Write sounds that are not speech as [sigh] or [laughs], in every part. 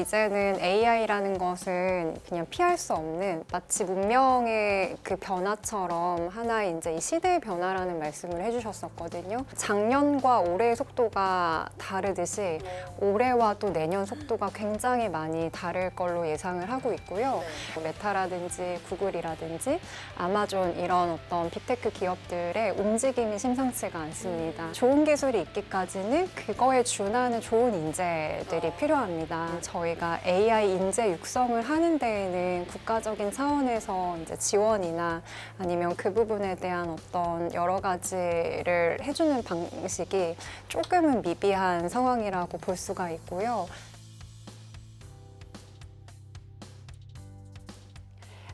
이제는 AI라는 것은 그냥 피할 수 없는 마치 문명의 그 변화처럼 하나의 이제 이 시대의 변화라는 말씀을 해주셨었거든요. 작년과 올해의 속도가 다르듯이 올해와 또 내년 속도가 굉장히 많이 다를 걸로 예상을 하고 있고요. 뭐 메타라든지 구글이라든지 아마존 이런 어떤 빅테크 기업들의 움직임이 심상치가 않습니다. 좋은 기술이 있기까지는 그거에 준하는 좋은 인재들이 필요합니다. 저희 가 AI 인재 육성을 하는 데에는 국가적인 차원에서 이제 지원이나 아니면 그 부분에 대한 어떤 여러 가지를 해주는 방식이 조금은 미비한 상황이라고 볼 수가 있고요.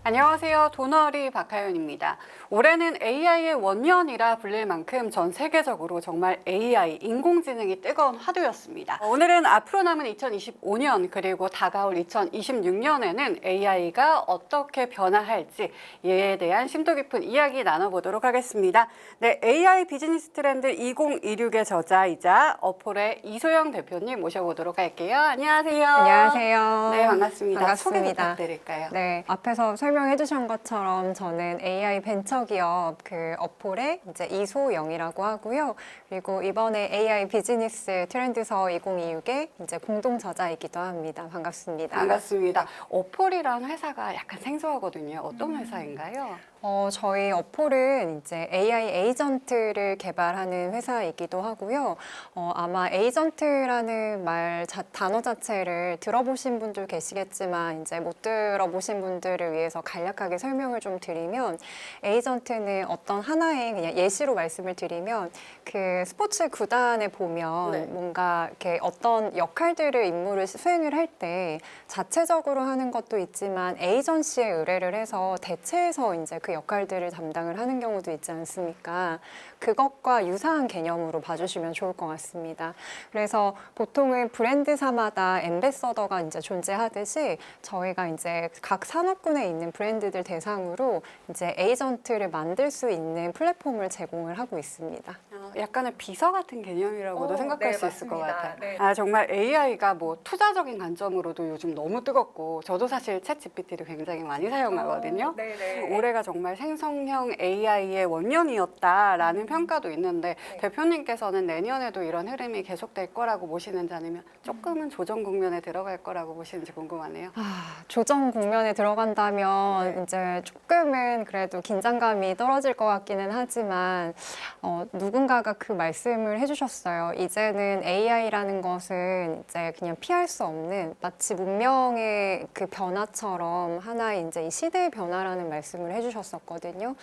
안녕하세요. 도너리 박하윤입니다. 올해는 AI의 원년이라 불릴 만큼 전 세계적으로 정말 AI, 인공지능이 뜨거운 화두였습니다. 오늘은 앞으로 남은 2025년 그리고 다가올 2026년에는 AI가 어떻게 변화할지 이에 대한 심도 깊은 이야기 나눠보도록 하겠습니다. 네, AI 비즈니스 트렌드 2026의 저자이자 어폴의 이소영 대표님 모셔보도록 할게요. 안녕하세요. 안녕하세요. 네, 반갑습니다. 소개 반갑습니다. 부탁드릴까요? 네, 앞에서 설명해 주신 것처럼 저는 AI 벤처 기업 그 어폴의 이제 이소영이라고 하고요. 그리고 이번에 AI 비즈니스 트렌드서 2026의 이제 공동 저자이기도 합니다. 반갑습니다. 반갑습니다. 어폴이라는 회사가 약간 생소하거든요. 어떤 회사인가요? 어, 저희 어폴은 이제 AI 에이전트를 개발하는 회사이기도 하고요. 어, 아마 에이전트라는 말 자, 단어 자체를 들어보신 분들 계시겠지만 이제 못 들어보신 분들을 위해서 간략하게 설명을 좀 드리면 에이전트는 어떤 하나의 그냥 예시로 말씀을 드리면 그 스포츠 구단에 보면 네. 뭔가 이렇게 어떤 역할들을 임무를 수행을 할 때 자체적으로 하는 것도 있지만 에이전시에 의뢰를 해서 대체해서 이제 그 역할들을 담당을 하는 경우도 있지 않습니까? 그것과 유사한 개념으로 봐주시면 좋을 것 같습니다. 그래서 보통은 브랜드사마다 엠베서더가 이제 존재하듯이 저희가 이제 각 산업군에 있는 브랜드들 대상으로 이제 에이전트를 만들 수 있는 플랫폼을 제공을 하고 있습니다. 어, 약간의 비서 같은 개념이라고도 어, 생각할 네, 수 있을 것 맞습니다. 같아요. 네. 아 정말 AI가 뭐 투자적인 관점으로도 요즘 너무 뜨겁고 저도 사실 챗 GPT를 굉장히 많이 사용하거든요. 네네. 올해가 정말 생성형 AI의 원년이었다라는 평가도 있는데 네. 대표님께서는 내년에도 이런 흐름이 계속될 거라고 보시는지 아니면 조금은 조정 국면에 들어갈 거라고 보시는지 궁금하네요. 아, 조정 국면에 들어간다면 네. 이제 조금은 그래도 긴장감이 떨어질 것 같기는 하지만 어, 누군가가 그 말씀을 해주셨어요. 이제는 AI라는 것은 이제 그냥 피할 수 없는 마치 문명의 그 변화처럼 하나의 이제 이 시대의 변화라는 말씀을 해주셨었거든요.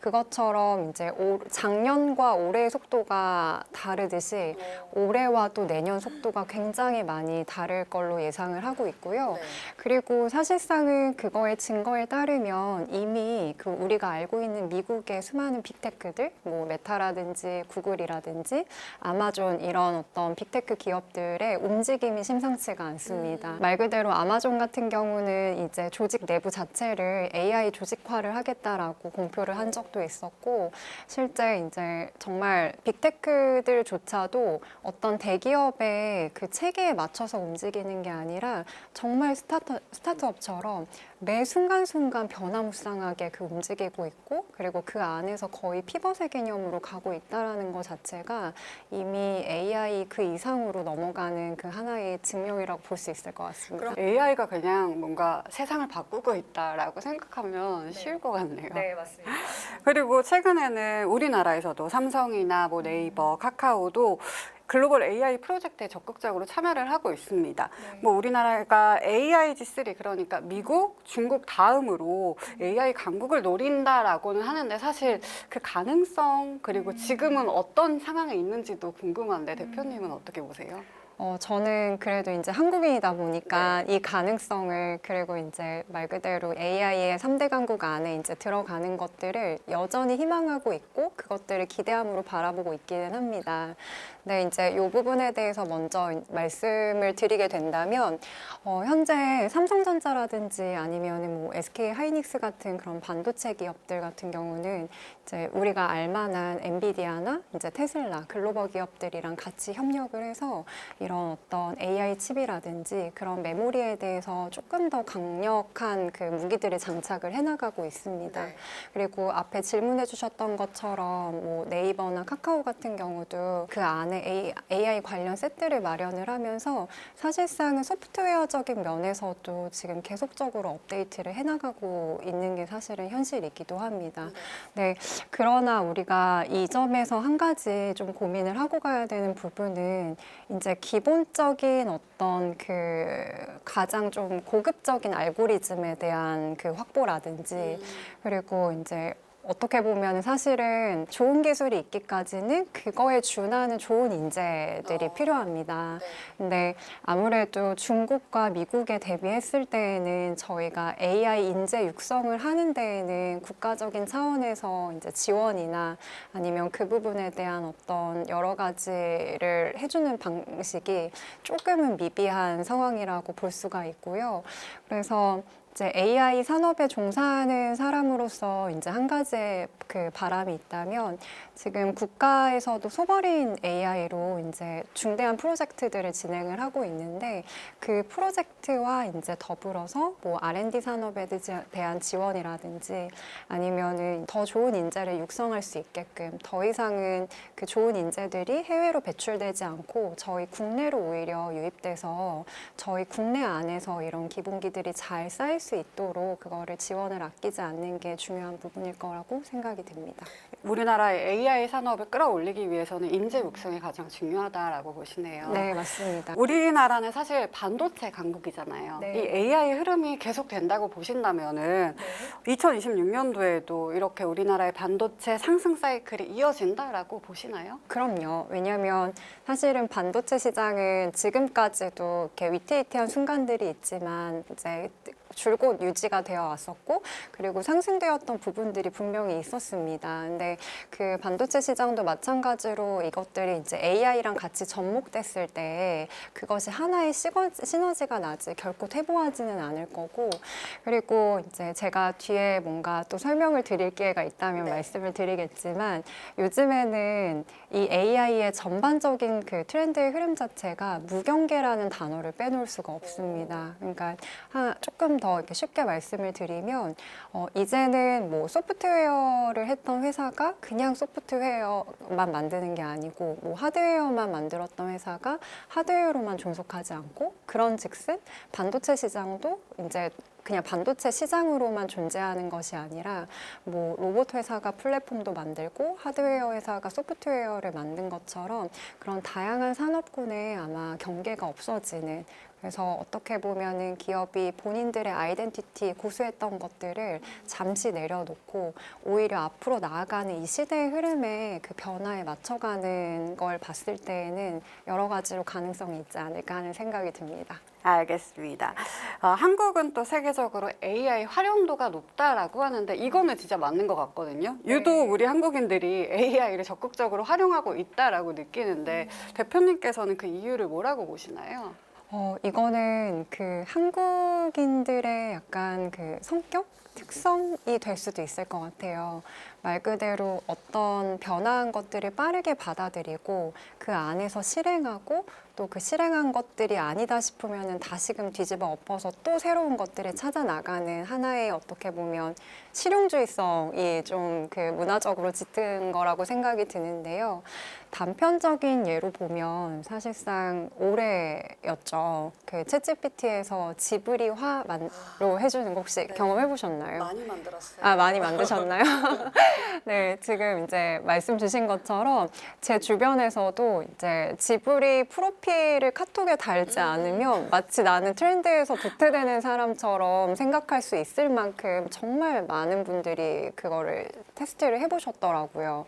그것처럼 이제 올- 작년과 올해의 속도가 다르듯이 올해와 또 내년 속도가 굉장히 많이 다를 걸로 예상을 하고 있고요. 네. 그리고 사실상은 그거의 증거에 따르면 이미 그 우리가 알고 있는 미국의 수많은 빅테크들, 뭐 메타라든지 구글 이라든지 아마존 이런 어떤 빅테크 기업들의 움직임이 심상치가 않습니다. 말 그대로 아마존 같은 경우는 이제 조직 내부 자체를 AI 조직화를 하겠다라고 공표를 한 적도 있었고 실제 이제 정말 빅테크들조차도 어떤 대기업의 그 체계에 맞춰서 움직이는 게 아니라 정말 스타트, 스타트업처럼 매 순간순간 변화무쌍하게 그 움직이고 있고 그리고 그 안에서 거의 피벗의 개념으로 가고 있다라는 것 자체가 이미 AI 그 이상으로 넘어가는 그 하나의 증명이라고 볼 수 있을 것 같습니다. AI가 그냥 뭔가 세상을 바꾸고 있다라고 생각하면 쉬울 것 같네요. 맞습니다. [laughs] 그리고 최근에는 우리나라에서도 삼성이나 뭐 네이버, 카카오도 글로벌 AI 프로젝트에 적극적으로 참여를 하고 있습니다. 뭐 우리나라가 AI G3 그러니까 미국, 중국 다음으로 AI 강국을 노린다라고는 하는데 사실 그 가능성 그리고 지금은 어떤 상황에 있는지도 궁금한데 대표님은 어떻게 보세요? 어, 저는 그래도 이제 한국인이다 보니까 이 가능성을 그리고 이제 말 그대로 AI의 3대 강국 안에 이제 들어가는 것들을 여전히 희망하고 있고 그것들을 기대함으로 바라보고 있기는 합니다. 근데 이제 이 부분에 대해서 먼저 말씀을 드리게 된다면 어, 현재 삼성전자라든지 아니면 뭐 SK 하이닉스 같은 그런 반도체 기업들 같은 경우는 이제 우리가 알만한 엔비디아나 이제 테슬라 글로벌 기업들이랑 같이 협력을 해서 이런 어떤 AI 칩이라든지 그런 메모리에 대해서 조금 더 강력한 그 무기들을 장착을 해나가고 있습니다. 네. 그리고 앞에 질문해 주셨던 것처럼 뭐 네이버나 카카오 같은 경우도 그 안에 AI 관련 세트를 마련을 하면서 사실상은 소프트웨어적인 면에서도 지금 계속적으로 업데이트를 해나가고 있는 게 사실은 현실이기도 합니다. 네, 그러나 우리가 이 점에서 한 가지 좀 고민을 하고 가야 되는 부분은 이제 기 본적인 어떤 그 가장 좀 고급적인 알고리즘에 대한 그 확보라든지 그리고 이제 어떻게 보면 사실은 좋은 기술이 있기까지는 그거에 준하는 좋은 인재들이 어. 필요합니다. 네. 근데 아무래도 중국과 미국에 대비했을 때에는 저희가 AI 인재 육성을 하는 데에는 국가적인 차원에서 이제 지원이나 아니면 그 부분에 대한 어떤 여러 가지를 해주는 방식이 조금은 미비한 상황이라고 볼 수가 있고요. 그래서 이제 AI 산업에 종사하는 사람으로서 이제 한 가지의 그 바람이 있다면 지금 국가에서도 소버린 AI로 이제 중대한 프로젝트들을 진행을 하고 있는데 그 프로젝트와 이제 더불어서 뭐 R&D 산업에 대- 대한 지원이라든지 아니면은 더 좋은 인재를 육성할 수 있게끔 더 이상은 그 좋은 인재들이 해외로 배출되지 않고 저희 국내로 오히려 유입돼서 저희 국내 안에서 이런 기본기들이 잘 쌓일 수 있도록 그거를 지원을 아끼지 않는 게 중요한 부분일 거라고 생각이 듭니다. 우리나라의 AI 산업을 끌어올리기 위해서는 인재 육성이 가장 중요하다라고 보시네요. 네, 맞습니다. 우리나라는 사실 반도체 강국이잖아요. 네. 이 AI 흐름이 계속 된다고 보신다면은 2026년도에도 이렇게 우리나라의 반도체 상승 사이클이 이어진다라고 보시나요? 그럼요. 왜냐하면 사실은 반도체 시장은 지금까지도 이렇게 위태위태한 순간들이 있지만 이제 줄곧 유지가 되어 왔었고 그리고 상승되었던 부분들이 분명히 있었습니다. 근데 그 반도체 시장도 마찬가지로 이것들이 이제 AI랑 같이 접목됐을 때 그것이 하나의 시거, 시너지가 나지 결코 퇴보하지는 않을 거고 그리고 이제 제가 뒤에 뭔가 또 설명을 드릴 기회가 있다면 네. 말씀을 드리겠지만 요즘에는 이 AI의 전반적인 그 트렌드의 흐름 자체가 무경계라는 단어를 빼놓을 수가 없습니다. 그러니까 하- 조금 더 이렇게 쉽게 말씀을 드리면 어, 이제는 뭐 소프트웨어를 했던 회사가 그냥 소프트웨어만 만드는 게 아니고 뭐 하드웨어만 만들었던 회사가 하드웨어로만 종속하지 않고 그런 즉슨 반도체 시장도 이제 그냥 반도체 시장으로만 존재하는 것이 아니라 뭐 로봇 회사가 플랫폼도 만들고 하드웨어 회사가 소프트웨어를 만든 것처럼 그런 다양한 산업군에 아마 경계가 없어지는 그래서 어떻게 보면은 기업이 본인들의 아이덴티티 고수했던 것들을 잠시 내려놓고 오히려 앞으로 나아가는 이 시대의 흐름에 그 변화에 맞춰가는 걸 봤을 때에는 여러 가지로 가능성이 있지 않을까 하는 생각이 듭니다. 알겠습니다. 어, 한국은 또 세계적으로 AI 활용도가 높다라고 하는데 이거는 진짜 맞는 것 같거든요. 유독 우리 한국인들이 AI를 적극적으로 활용하고 있다라고 느끼는데 대표님께서는 그 이유를 뭐라고 보시나요? 어, 이거는 그 한국인들의 약간 그 성격? 특성이 될 수도 있을 것 같아요. 말 그대로 어떤 변화한 것들을 빠르게 받아들이고 그 안에서 실행하고 또 그 실행한 것들이 아니다 싶으면은 다시금 뒤집어 엎어서 또 새로운 것들을 찾아 나가는 하나의 어떻게 보면 실용주의성이 좀 그 문화적으로 징한 거라고 생각이 드는데요. 단편적인 예로 보면 사실상 올해였죠. 그 챗GPT에서 지브리화로 해주는 거 혹시 네. 경험해 보셨나요? 많이 만들었어요. 아, 많이 만드셨나요? [laughs] 네, 지금 이제 말씀 주신 것처럼 제 주변에서도 이제 지브리 프로필을 카톡에 달지 않으면 마치 나는 트렌드에서 도태되는 사람처럼 생각할 수 있을 만큼 정말 많은 분들이 그거를 테스트를 해보셨더라고요.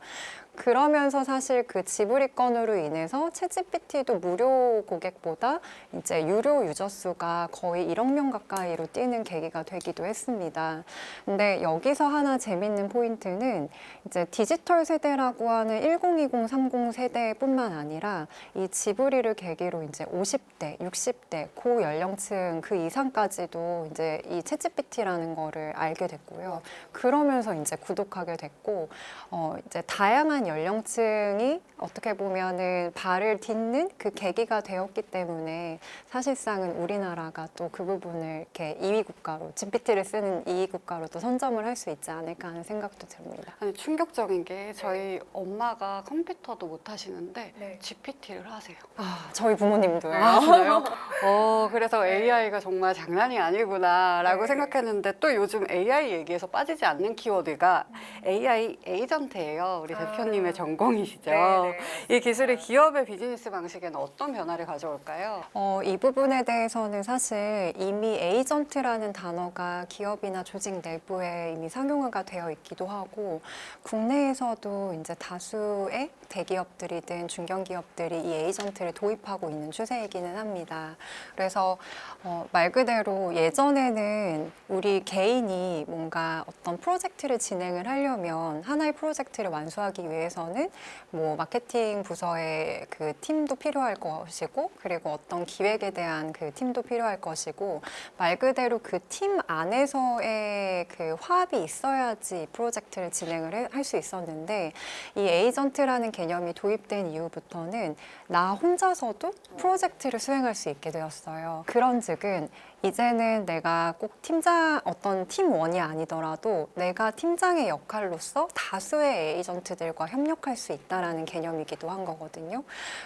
그러면서 사실 그 지브리 건으로 인해서 챗GPT도 무료 고객보다 이제 유료 유저 수가 거의 1억 명 가까이로 뛰는 계기가 되기도 했습니다. 근데 여기서 하나 재밌는 포인트는 이제 디지털 세대라고 하는 1020, 30 세대뿐만 아니라 이 지브리를 계기로 이제 50대, 60대 고 연령층 그 이상까지도 이제 이 챗GPT라는 거를 알게 됐고요. 그러면서 이제 구독하게 됐고 어 이제 다양한 다양한 연령층이 어떻게 보면은 발을 딛는 그 계기가 되었기 때문에 사실상은 우리나라가 또 그 부분을 이렇게 2위 국가로 GPT를 쓰는 2위 국가로 또 선점을 할 수 있지 않을까 하는 생각도 듭니다. 아니 충격적인 게 저희 엄마가 컴퓨터도 못 하시는데 네. GPT를 하세요. 아, 저희 부모님도요. 아, 그래요? [laughs] 어, 그래서 AI가 정말 장난이 아니구나라고 네. 생각했는데 또 요즘 AI 얘기에서 빠지지 않는 키워드가 AI 에이전트예요. 우리 아. 대표님의 전공이시죠. 네, 이 기술이 기업의 비즈니스 방식에는 어떤 변화를 가져올까요? 어, 이 부분에 대해서는 사실 이미 에이전트라는 단어가 기업이나 조직 내부에 이미 상용화가 되어 있기도 하고 국내에서도 이제 다수의 대기업들이든 중견기업들이 이 에이전트를 도입하고 있는 추세이기는 합니다. 그래서 어, 말 그대로 예전에는 우리 개인이 뭔가 어떤 프로젝트를 진행을 하려면 하나의 프로젝트를 완수하기 위해 서는 뭐 마케팅 부서의 그 팀도 필요할 것이고 그리고 어떤 기획에 대한 그 팀도 필요할 것이고 말 그대로 그 팀 안에서의 그 화합이 있어야지 프로젝트를 진행을 할 수 있었는데 이 에이전트라는 개념이 도입된 이후부터는 나 혼자서도 프로젝트를 수행할 수 있게 되었어요. 그런즉은 이제는 내가 꼭 팀장 어떤 팀원이 아니더라도 내가 팀장의 역할로서 다수의 에이전트들과 협력할 수 있다라는 개념이기도 한 거거든요.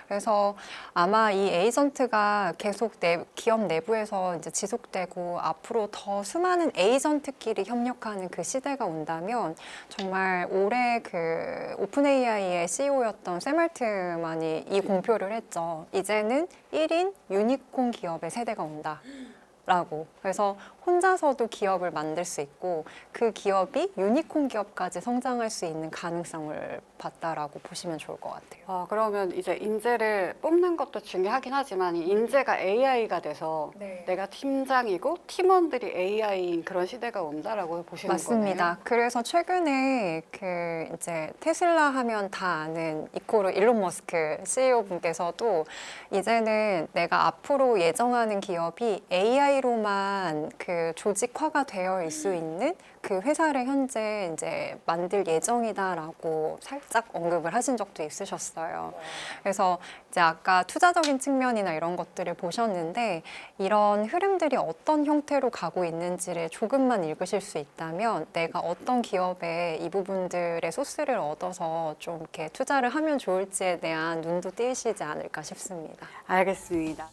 그래서 아마 이 에이전트가 계속 내 기업 내부에서 이제 지속되고 앞으로 더 수많은 에이전트끼리 협력하는 그 시대가 온다면 정말 올해 그 오픈 AI의 CEO였던 샘 알트만이 이 공표를 했죠. 이제는 1인 유니콘 기업의 세대가 온다. 라고. 그래서 혼자서도 기업을 만들 수 있고 그 기업이 유니콘 기업까지 성장할 수 있는 가능성을 봤다라고 보시면 좋을 것 같아요. 아, 그러면 이제 인재를 뽑는 것도 중요하긴 하지만 이 인재가 AI가 돼서 네. 내가 팀장이고 팀원들이 AI인 그런 시대가 온다라고 보시는 맞습니다. 거네요. 그래서 최근에 그 이제 테슬라 하면 다 아는 이코르 일론 머스크 CEO 분께서도 이제는 내가 앞으로 예정하는 기업이 AI로만 그 조직화가 되어 있을 수 있는 그 회사를 현재 이제 만들 예정이다라고 살짝 언급을 하신 적도 있으셨어요. 그래서 이제 아까 투자적인 측면이나 이런 것들을 보셨는데 이런 흐름들이 어떤 형태로 가고 있는지를 조금만 읽으실 수 있다면 내가 어떤 기업에 이 부분들의 소스를 얻어서 좀 이렇게 투자를 하면 좋을지에 대한 눈도 띄시지 않을까 싶습니다. 알겠습니다.